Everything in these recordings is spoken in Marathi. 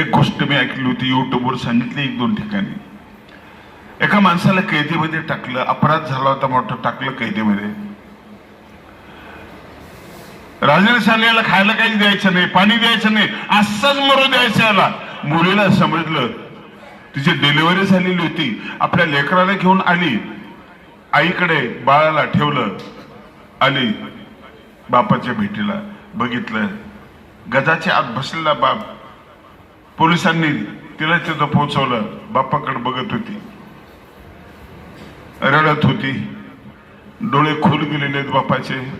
एक गोष्ट मी ऐकली होती युट्यूबवर सांगितली एक दोन ठिकाणी. एका माणसाला कैदेमध्ये टाकलं अपराध झाला होता मोठा टाकलं कैदेमध्ये. राजेश याला खायला काही द्यायचं नाही पाणी द्यायचं नाही असंच मरू द्यायचं याला. मुलीला समजलं तिची डिलिव्हरी झालेली होती. आपल्या लेकराला घेऊन आली. आईकडे बाळाला ठेवलं. आली. बापाच्या भेटीला बघितलं. गजाच्या आत बसलेला बाप पोलिसांनी तिला तिथं पोहोचवलं. बाप्पाकडे बघत होती. रडत होती. डोळे खोल गेलेले आहेत बापाचे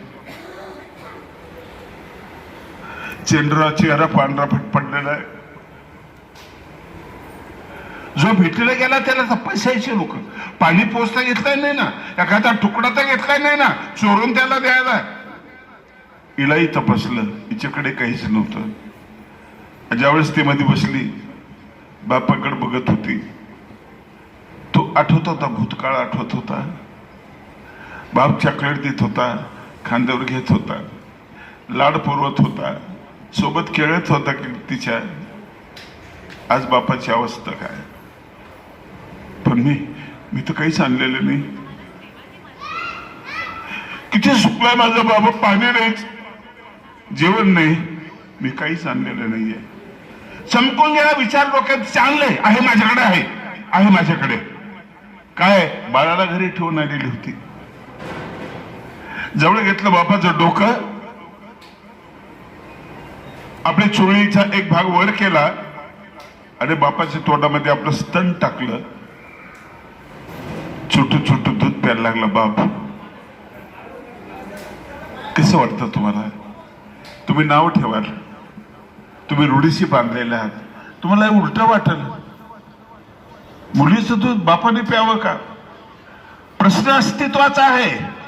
चेंडरा चेहरा पांढरा फट पडलेला आहे. जो भेटीला गेला त्याला तपासायचे लोक. पाणी पोचता घेतलाय नाही ना. एखादा तुकडा तर घेतलाय नाही ना. चोरून त्याला द्यायला. हिलाही तपासलं. हिच्याकडे काहीच नव्हतं. ज्यावेळेस ती मध्ये बसली बापाकडे बघत होती तो आठवत होता भूतकाळ आठवत होता. बाप चॉकलेट देत होता खांद्यावर घेत होता लाड पुरवत होता सोबत खेळत होता की तिच्या आज बापाची अवस्था काय? पण मी मी तर काहीच आणलेलं नाही. किती सुकलाय माझा बाबा पाणी नाहीच जेवण नाही मी काहीच आणलेलं नाहीये. चमकून गेला विचार डोक्यात चांगले आहे माझ्याकडे आहे. आहे माझ्याकडे. काय बाळाला घरी ठेवून आलेली होती. जवळ घेतलं बापाचं डोकं. आपल्या चुरळीचा एक भाग वर केला. आणि बापाच्या तोंडामध्ये आपलं स्तन टाकलं. छोट छोट दूध प्यायला लागला बाप. कसं वाटतं तुम्हाला? तुम्ही नाव ठेवाल. तुम्ही रुढीशी बांधलेले आहात. तुम्हाला उलटं उलट वाटल. मुलीचं दूध बापाने प्यावं का? प्रश्न अस्तित्वाचा आहे.